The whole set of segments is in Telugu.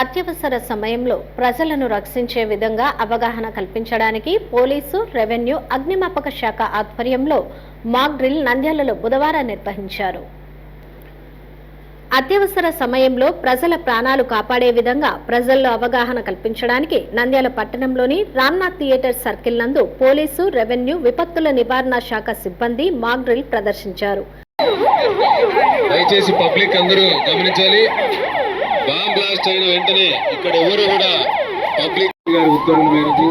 అత్యవసర సమయంలో ప్రజలను రక్షించే విధంగా అవగాహన కల్పించడానికి పోలీసు రెవెన్యూ అగ్నిమాపక శాఖ ఆధ్వర్యంలో మాక్ డ్రిల్ నంద్యాలలో బుధవారం నిర్వహించారు. అత్యవసర సమయంలో ప్రజల ప్రాణాలు కాపాడే విధంగా ప్రజల్లో అవగాహన కల్పించడానికి నంద్యాల పట్టణంలోని రామ్నాథ్ థియేటర్ సర్కిల్ నందు పోలీసు రెవెన్యూ విపత్తుల నివారణ శాఖ సిబ్బంది మాక్ డ్రిల్ ప్రదర్శించారు. దయచేసి పబ్లిక్ అందరూ గమనించాలి. బాంబ్ బ్లాస్ట్ అయిన వెంటనే ఇక్కడ ఎవరు కూడా పబ్లిక్ గారి ఉత్తర్వుల మేరకు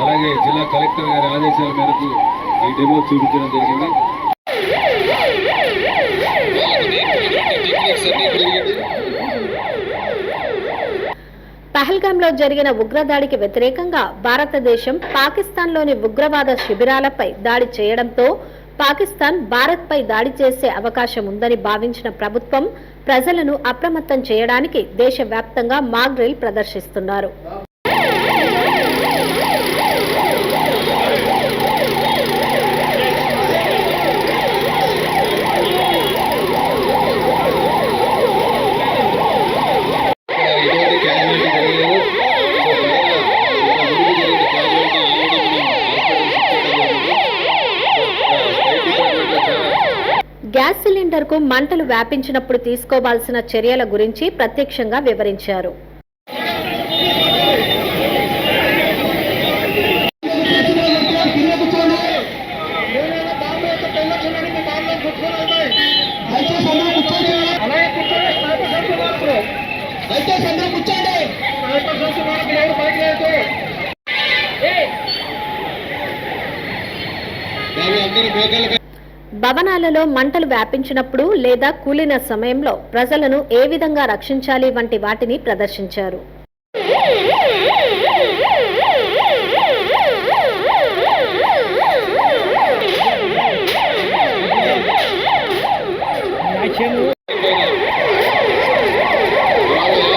అలాగే జిల్లా కలెక్టర్ గారి ఆదేశాల మేరకు ఈ డెమో చూపించడం జరిగింది. వాళ్ళకు పహల్గాంలో జరిగిన ఉగ్రదాడికి వ్యతిరేకంగా భారతదేశం పాకిస్తాన్లోని ఉగ్రవాద శిబిరాలపై దాడి చేయడంతో పాకిస్తాన్ భారత్పై దాడి చేసే అవకాశం ఉందని భావించిన ప్రభుత్వం ప్రజలను అప్రమత్తం చేయడానికి దేశవ్యాప్తంగా మాగ్రిల్ ప్రదర్శిస్తున్నారు ఇక్కడ ఎటువంటి క్యాజువాలిటీ జరగలేదు సో పైన ఒక ముందు జరిగిన క్యాజువాలిటీ ఆల్రెడీ మనం హాస్పిటల్ షిఫ్ట్ చేయడం జరిగింది సో ఇక్కడ స్టేట్ డిపార్ట్మెంట్లో చాలా గ్యాస్ సిలిండర్కు మంటలు వ్యాపించినప్పుడు తీసుకోవాల్సిన చర్యల గురించి ప్రత్యక్షంగా వివరించారు. అందరూ భవనాలలో మంటలు వ్యాపించినప్పుడు లేదా కూలిన సమయంలో ప్రజలను ఏ విధంగా రక్షించాలి వంటి వాటిని ప్రదర్శించారు వాళ్ళు ఎలా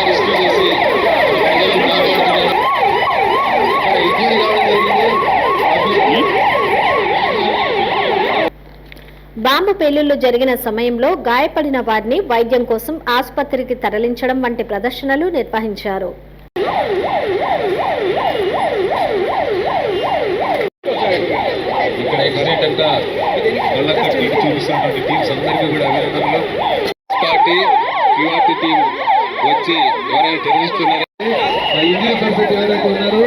రెస్క్యూ చేసి ప్రజలను కాపాడుతున్నారు ఇక్కడ ఇంజూరీ కావడం జరిగింది పబ్లిక్ బాంబు పేలుళ్ళు జరిగిన సమయంలో గాయపడిన వారిని వైద్యం కోసం ఆసుపత్రికి తరలించడం వంటి ప్రదర్శనలు నిర్వహించారు. ఇక్కడ కరెంట్ అంతా కళ్ళ కట్టి చూపిస్తున్నటువంటి టీమ్స్ అందరికీ కూడా అభినందనలు. పార్టీ క్యూఆర్టీ టీం వచ్చి ఎవరైనా టెర్రరిస్ట్ ఉన్నారో ఆ ఇండియన్ పర్సెంట్ ఎవరైతే ఉన్నారో.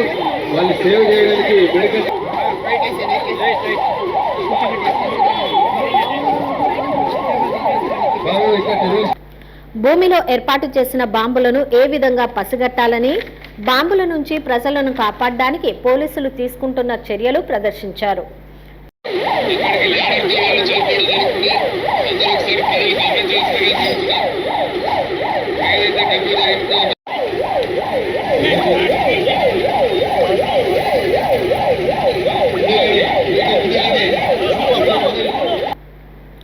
వాళ్ళు సేవ్ చేయడానికి మెడికల్ బాబు ఇక్కడ టెర్రరిస్ట్ భూమిలో ఏర్పాటు చేసిన బాంబులను ఏ విధంగా పసిగట్టాలని బాంబుల నుంచి ప్రజలను కాపాడడానికి పోలీసులు తీసుకుంటున్న చర్యలు ప్రదర్శించారు ఇక్కడికి లేడంతో వాళ్ళు చనిపోవడం జరుగుతుంది అందరూ ఒకసారి ప్రజలు గమనించాల్సిందిగా చూస్తున్నాం ఏదైతే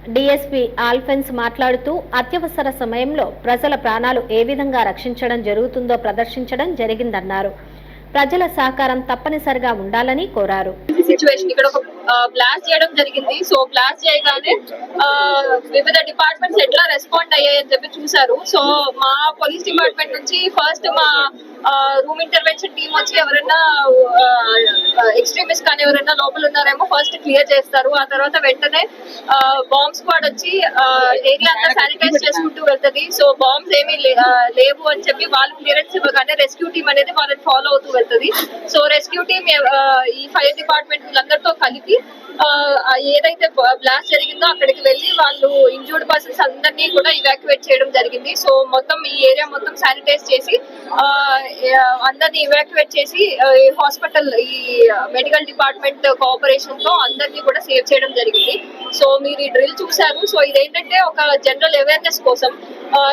డబ్బు జరిగిందో మంత్రి ఆల్ఫెన్స్ మాట్లాడుతూ అత్యవసర సమయంలో ప్రజల ప్రాణాలు ఏ విధంగా రక్షించడం జరుగుతుందో ప్రదర్శించడం జరిగిందన్నారు. ప్రజల సహకారం తప్పనిసరిగా ఉండాలని కోరారు. సిచ్యువేషన్ ఇక్కడ ఒక బ్లాస్ట్ చేయడం జరిగింది. సో బ్లాస్ట్ చేయగానే వివిధ డిపార్ట్మెంట్స్ ఎట్లా రెస్పాండ్ అయ్యాయని చెప్పి చూసారు సో మా పోలీస్ డిపార్ట్మెంట్ నుంచి ఫస్ట్ మా రూమ్ ఇంటర్వెన్షన్ టీం వచ్చి ఎవరైనా ఎక్స్ట్రీమిస్ట్ కానీ ఎవరైనా లోపల ఉన్నారేమో ఫస్ట్ క్లియర్ చేస్తారు. ఆ తర్వాత వెంటనే బాంబ్ స్క్వాడ్ వచ్చి ఏరియా అంతా శానిటైజ్ చేసుకుంటూ వెళ్తది. సో బాంబ్స్ ఏమీ లేవు అని చెప్పి వాళ్ళు క్లియరెన్స్ ఇవ్వగానే రెస్క్యూ టీం అనేది వాళ్ళని ఫాలో అవుతూ వెళ్తది. సో రెస్క్యూ టీం ఈ ఫైర్ డిపార్ట్మెంట్ వీళ్ళందరితో కలిపి ఏదైతే బ్లాస్ట్ జరిగిందో అక్కడికి వెళ్ళి వాళ్ళు ఇంజూర్డ్ పర్సన్స్ అందరినీ కూడా ఇవాక్యువేట్ చేయడం జరిగింది. సో మొత్తం ఈ ఏరియా మొత్తం శానిటైజ్ చేసి అందరిని అందరినీ ఇవాక్యువేట్ చేసి హాస్పిటల్ ఈ మెడికల్ డిపార్ట్మెంట్ కోఆపరేషన్తో అందరినీ కూడా సేవ్ చేయడం జరిగింది. సో మీరు ఈ డ్రిల్ చూసారు సో ఇదేంటంటే ఒక జనరల్ అవేర్నెస్ కోసం.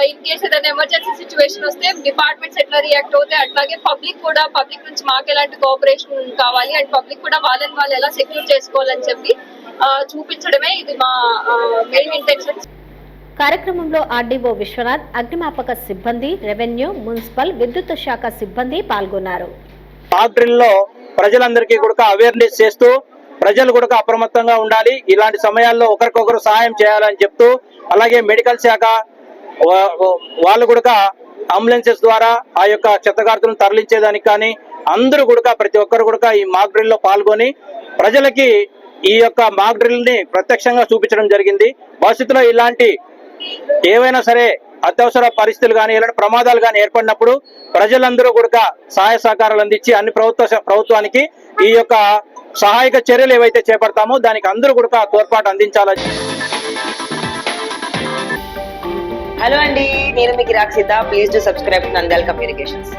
ఇన్ కేస్ ఏదైనా ఎమర్జెన్సీ సిచ్యువేషన్ వస్తే డిపార్ట్మెంట్స్ ఎట్లా రియాక్ట్ అవుతాయి అట్లాగే పబ్లిక్ కూడా పబ్లిక్ నుంచి మాకు ఎలాంటి కోఆపరేషన్ కావాలి అండ్ పబ్లిక్ కూడా వాళ్ళని వాళ్ళు ఎలా సెక్యూర్ చేసుకోవాలని చెప్పి చూపించడమే ఇది మా మెయిన్ ఇంటెన్షన్ కార్యక్రమంలో ఆర్డీఓ విశ్వనాథ్ అగ్నిమాపక సిబ్బంది రెవెన్యూ మున్సిపల్ విద్యుత్ శాఖ సిబ్బంది పాల్గొన్నారు. మాక్ డ్రిల్లో ప్రజలందరికీ కూడా అవేర్నెస్ చేస్తూ ప్రజలు కూడా అప్రమత్తంగా ఉండాలి. ఇలాంటి సమయాల్లో ఒకరికొకరు సహాయం చేయాలని చెప్తూ అలాగే మెడికల్ శాఖ వాళ్ళు కూడా అంబులెన్సెస్ ద్వారా ఆ యొక్క చెత్తగార్తులను తరలించేదానికి కానీ అందరూ కూడా ప్రతి ఒక్కరు కూడా ఈ మాక్ డ్రిల్లో పాల్గొని ప్రజలకి ఈ యొక్క మాక్ డ్రిల్ని ప్రత్యక్షంగా చూపించడం జరిగింది. భవిష్యత్తులో ఇలాంటి ఏవైనా సరే అత్యవసర పరిస్థితులు కానీ ఇలాంటి ప్రమాదాలు కానీ ఏర్పడినప్పుడు ప్రజలందరూ కూడా సహాయ సహకారాలు అందించి అన్ని ప్రభుత్వ ప్రభుత్వానికి ఈ యొక్క సహాయక చర్యలు ఏవైతే చేపడతామో దానికి అందరూ కూడా తోడ్పాటు అందించాలని హలో అండి నేను మీకు Rakshita. Please to subscribe Nandal communications.